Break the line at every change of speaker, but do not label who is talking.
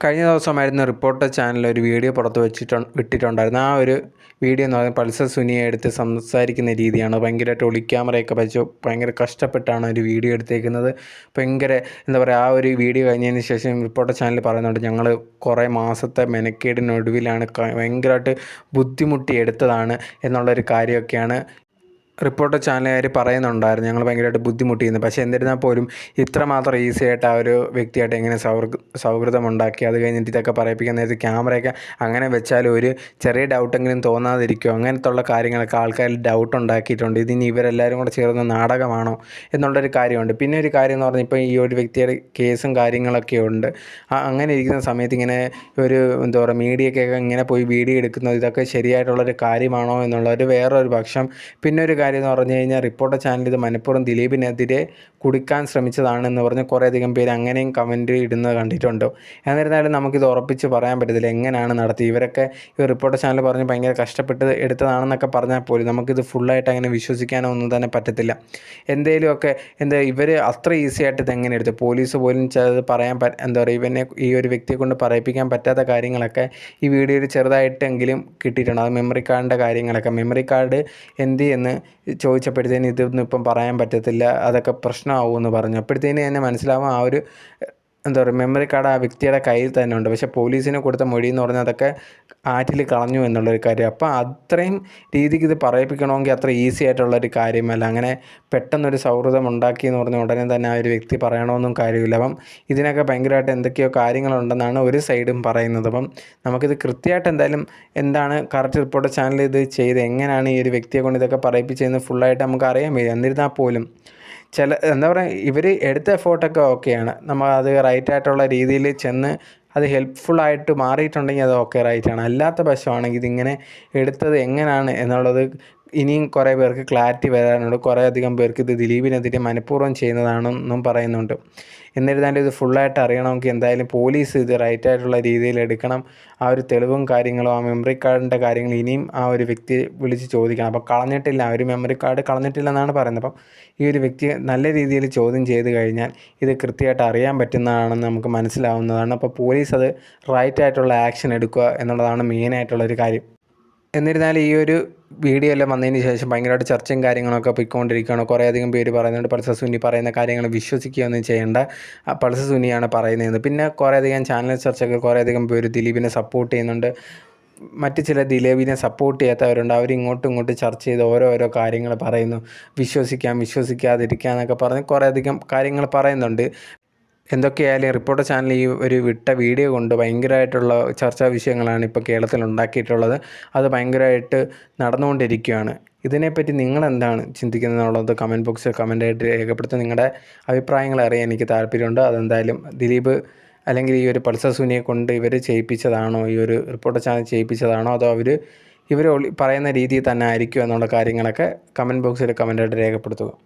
കഴിഞ്ഞ ദിവസമായിരുന്നു reporter channel ഒരു വീഡിയോ പുറത്ത് വെച്ചിട്ട് വിട്ടിട്ടുണ്ടായിരുന്നു ആ ഒരു വീഡിയോ എന്ന് പറയുന്നത് പൾസർ സുനിയെ എടുത്ത് സംസാരിക്കുന്ന രീതിയാണ്. ഭയങ്കരമായിട്ട് ഒളിക്യാമറയൊക്കെ വെച്ച് ഭയങ്കര കഷ്ടപ്പെട്ടാണ് ഒരു വീഡിയോ എടുത്തേക്കുന്നത്. ഭയങ്കര എന്താ പറയുക ആ ഒരു വീഡിയോ കഴിഞ്ഞതിന് ശേഷം റിപ്പോർട്ടർ ചാനൽ പറയുന്നുണ്ട് ഞങ്ങൾ കുറേ മാസത്തെ മെനക്കേടിനൊടുവിലാണ് ഭയങ്കരമായിട്ട് ബുദ്ധിമുട്ടി എടുത്തതാണ് എന്നുള്ളൊരു കാര്യമൊക്കെയാണ് റിപ്പോർട്ടർ ചാനലുകാർ പറയുന്നുണ്ടായിരുന്നു. ഞങ്ങൾ ഭയങ്കരമായിട്ട് ബുദ്ധിമുട്ടിയിരുന്നു. പക്ഷേ എന്നിരുന്നാൽ പോലും ഇത്രമാത്രം ഈസി ആയിട്ട് ആ ഒരു വ്യക്തിയായിട്ട് എങ്ങനെ സൗഹൃദ സൗഹൃദം ഉണ്ടാക്കി? അത് കഴിഞ്ഞിട്ട് ഇതൊക്കെ പറയിപ്പിക്കാൻ നേരത്ത് ക്യാമറയൊക്കെ അങ്ങനെ വെച്ചാൽ ഒരു ചെറിയ ഡൗട്ടെങ്കിലും തോന്നാതിരിക്കുമോ അങ്ങനത്തുള്ള കാര്യങ്ങളൊക്കെ ആൾക്കാരിൽ ഡൗട്ട് ഉണ്ടാക്കിയിട്ടുണ്ട്. ഇതിന് ഇവരെല്ലാവരും കൂടെ ചേർന്ന് നാടകമാണോ എന്നുള്ളൊരു കാര്യമുണ്ട്. പിന്നെ ഒരു കാര്യം എന്ന് പറഞ്ഞാൽ ഇപ്പോൾ ഈ ഒരു വ്യക്തിയുടെ കേസും കാര്യങ്ങളൊക്കെ ഉണ്ട്. അങ്ങനെ ഇരിക്കുന്ന സമയത്ത് ഇങ്ങനെ ഒരു എന്താ പറയുക മീഡിയക്കൊക്കെ ഇങ്ങനെ പോയി വീഡിയോ എടുക്കുന്നത് ഇതൊക്കെ ശരിയായിട്ടുള്ളൊരു കാര്യമാണോ എന്നുള്ളൊരു വേറൊരു പക്ഷം. പിന്നെ ഒരു എന്ന് പറഞ്ഞു കഴിഞ്ഞാൽ റിപ്പോർട്ടർ ചാനൽ ഇത് മനഃപൂർവം ദിലീപിനെതിരെ കുടിക്കാൻ ശ്രമിച്ചതാണെന്ന് പറഞ്ഞ് കുറേയധികം പേര് അങ്ങനെയും കമന്റ് ഇടുന്നത് കണ്ടിട്ടുണ്ട്. എന്നിരുന്നാലും നമുക്കിത് ഉറപ്പിച്ച് പറയാൻ പറ്റത്തില്ല എങ്ങനെയാണ് നടത്തി ഇവരൊക്കെ ഈ റിപ്പോർട്ടർ ചാനൽ പറഞ്ഞ് ഭയങ്കര കഷ്ടപ്പെട്ട് എടുത്തതാണെന്നൊക്കെ പറഞ്ഞാൽ പോലും നമുക്കിത് ഫുള്ളായിട്ട് അങ്ങനെ വിശ്വസിക്കാനോ ഒന്നും തന്നെ പറ്റത്തില്ല. എന്തെങ്കിലുമൊക്കെ എന്താ ഇവർ അത്ര ഈസി ആയിട്ട് ഇത് എങ്ങനെ എടുത്തു? പോലീസ് പോലും ചിലത് പറയാൻ എന്താ പറയുക ഇവനെ ഈ ഒരു വ്യക്തിയെ കൊണ്ട് പറയിപ്പിക്കാൻ പറ്റാത്ത കാര്യങ്ങളൊക്കെ ഈ വീഡിയോയിൽ ചെറുതായിട്ടെങ്കിലും കിട്ടിയിട്ടുണ്ട്. അത് മെമ്മറി കാർഡിന്റെ കാര്യങ്ങളൊക്കെ. മെമ്മറി കാർഡ് എന്ത് എന്ന് ചോദിച്ചപ്പോഴത്തേന് ഇതൊന്നും ഇപ്പം പറയാൻ പറ്റത്തില്ല അതൊക്കെ പ്രശ്നമാകുമെന്ന് പറഞ്ഞു. അപ്പോഴത്തേന് തന്നെ മനസ്സിലാവും ആ ഒരു എന്താ പറയുക മെമ്മറി കാർഡ് ആ വ്യക്തിയുടെ കയ്യിൽ തന്നെ ഉണ്ട്. പക്ഷേ പോലീസിന് കൊടുത്ത മൊഴി എന്ന് പറഞ്ഞാൽ അതൊക്കെ ആറ്റിൽ കളഞ്ഞു എന്നുള്ളൊരു കാര്യം. അപ്പോൾ അത്രയും രീതിക്ക് ഇത് പറയിപ്പിക്കണമെങ്കിൽ അത്ര ഈസി ആയിട്ടുള്ളൊരു കാര്യമല്ല. അങ്ങനെ പെട്ടെന്നൊരു സൗഹൃദം ഉണ്ടാക്കി എന്ന് പറഞ്ഞ ഉടനെ തന്നെ ആ ഒരു വ്യക്തി പറയണമെന്നും കാര്യമില്ല. അപ്പം ഇതിനൊക്കെ ഭയങ്കരമായിട്ട് എന്തൊക്കെയോ കാര്യങ്ങളുണ്ടെന്നാണ് ഒരു സൈഡും പറയുന്നത്. അപ്പം നമുക്കിത് കൃത്യമായിട്ട് എന്തായാലും എന്താണ് കറക്റ്റ് റിപ്പോർട്ട് ചാനൽ ഇത് ചെയ്ത് എങ്ങനെയാണ് ഈ ഒരു വ്യക്തിയെ കൊണ്ട് ഇതൊക്കെ പറയിപ്പിച്ചതെന്ന് ഫുള്ളായിട്ട് നമുക്ക് അറിയാൻ വയ്യ. എന്നിരുന്നാൽ പോലും ചില എന്താ പറയുക ഇവർ എടുത്ത എഫേർട്ടൊക്കെ ഓക്കെയാണ്. നമ്മൾ അത് റൈറ്റായിട്ടുള്ള രീതിയിൽ ചെന്ന് അത് ഹെൽപ്ഫുള്ളായിട്ട് മാറിയിട്ടുണ്ടെങ്കിൽ അത് ഓക്കെ റൈറ്റാണ് അല്ലാത്ത പക്ഷമാണെങ്കിൽ ഇതിങ്ങനെ എടുത്തത് എങ്ങനെയാണ് എന്നുള്ളത് ഇനിയും കുറേ പേർക്ക് ക്ലാരിറ്റി വരാനുണ്ട്. കുറേ അധികം പേർക്ക് ഇത് ദിലീപിനെതിരെ മനഃപൂർവം ചെയ്യുന്നതാണെന്നും പറയുന്നുണ്ട്. എന്നിരുന്നാലും ഇത് ഫുള്ളായിട്ട് അറിയണമെങ്കിൽ എന്തായാലും പോലീസ് ഇത് റൈറ്റായിട്ടുള്ള രീതിയിൽ എടുക്കണം. ആ ഒരു തെളിവും കാര്യങ്ങളും ആ മെമ്മറി കാർഡിന്റെ കാര്യങ്ങൾ ഇനിയും ആ ഒരു വ്യക്തി വിളിച്ച് ചോദിക്കണം. അപ്പോൾ കളഞ്ഞിട്ടില്ല ആ ഒരു മെമ്മറി കാർഡ് കളഞ്ഞിട്ടില്ല എന്നാണ് പറയുന്നത്. അപ്പം ഈ ഒരു വ്യക്തി നല്ല രീതിയിൽ ചോദ്യം ചെയ്ത് കഴിഞ്ഞാൽ ഇത് കൃത്യമായിട്ട് അറിയാൻ പറ്റുന്നതാണെന്ന് നമുക്ക് മനസ്സിലാവുന്നതാണ്. അപ്പോൾ പോലീസ് അത് റൈറ്റായിട്ടുള്ള ആക്ഷൻ എടുക്കുക എന്നുള്ളതാണ് മെയിനായിട്ടുള്ളൊരു കാര്യം. എന്നിരുന്നാലും ഈ ഒരു വീഡിയോ എല്ലാം വന്നതിന് ശേഷം ഭയങ്കരമായിട്ട് ചർച്ചയും കാര്യങ്ങളൊക്കെ പോയിക്കൊണ്ടിരിക്കുകയാണ്. കുറേ അധികം പേര് പറയുന്നുണ്ട് പൾസർ സുനി പറയുന്ന കാര്യങ്ങൾ വിശ്വസിക്കുകയൊന്നും ചെയ്യേണ്ട പൾസർ സുനിയാണ് പറയുന്നത് പിന്നെ കുറേ അധികം ചാനൽ ചർച്ചകൾ കുറേ അധികം പേര് ദിലീപിനെ സപ്പോർട്ട് ചെയ്യുന്നുണ്ട്. മറ്റ് ചില ദിലീപിനെ സപ്പോർട്ട് ചെയ്യാത്തവരുണ്ട്. അവർ ഇങ്ങോട്ടും ചർച്ച ചെയ്ത് ഓരോ ഓരോ കാര്യങ്ങൾ പറയുന്നു. വിശ്വസിക്കാം വിശ്വസിക്കാതിരിക്കാം എന്നൊക്കെ പറഞ്ഞ് കുറേ അധികം കാര്യങ്ങൾ പറയുന്നുണ്ട്. എന്തൊക്കെയായാലും റിപ്പോർട്ടർ ചാനൽ ഈ ഒരു വിട്ട വീഡിയോ കൊണ്ട് ഭയങ്കരമായിട്ടുള്ള ചർച്ചാ വിഷയങ്ങളാണ് ഇപ്പോൾ കേരളത്തിൽ ഉണ്ടാക്കിയിട്ടുള്ളത്. അത് ഭയങ്കരമായിട്ട് നടന്നുകൊണ്ടിരിക്കുകയാണ്. ഇതിനെപ്പറ്റി നിങ്ങളെന്താണ് ചിന്തിക്കുന്നത് എന്നുള്ളത് കമന്റ് ബോക്സിൽ കമന്റായിട്ട് രേഖപ്പെടുത്തി നിങ്ങളുടെ അഭിപ്രായങ്ങൾ അറിയാൻ എനിക്ക് താല്പര്യമുണ്ട്. അതെന്തായാലും ദിലീപ് അല്ലെങ്കിൽ ഈ ഒരു പൾസർ സുനിയെ കൊണ്ട് ഇവർ ചെയ്യിപ്പിച്ചതാണോ? ഈ ഒരു റിപ്പോർട്ടർ ചാനൽ ചെയ്യിപ്പിച്ചതാണോ? അതോ അവർ ഇവർ പറയുന്ന രീതിയിൽ തന്നെ ആയിരിക്കും എന്നുള്ള കാര്യങ്ങളൊക്കെ കമന്റ് ബോക്സിൽ കമന്റായിട്ട് രേഖപ്പെടുത്തുക.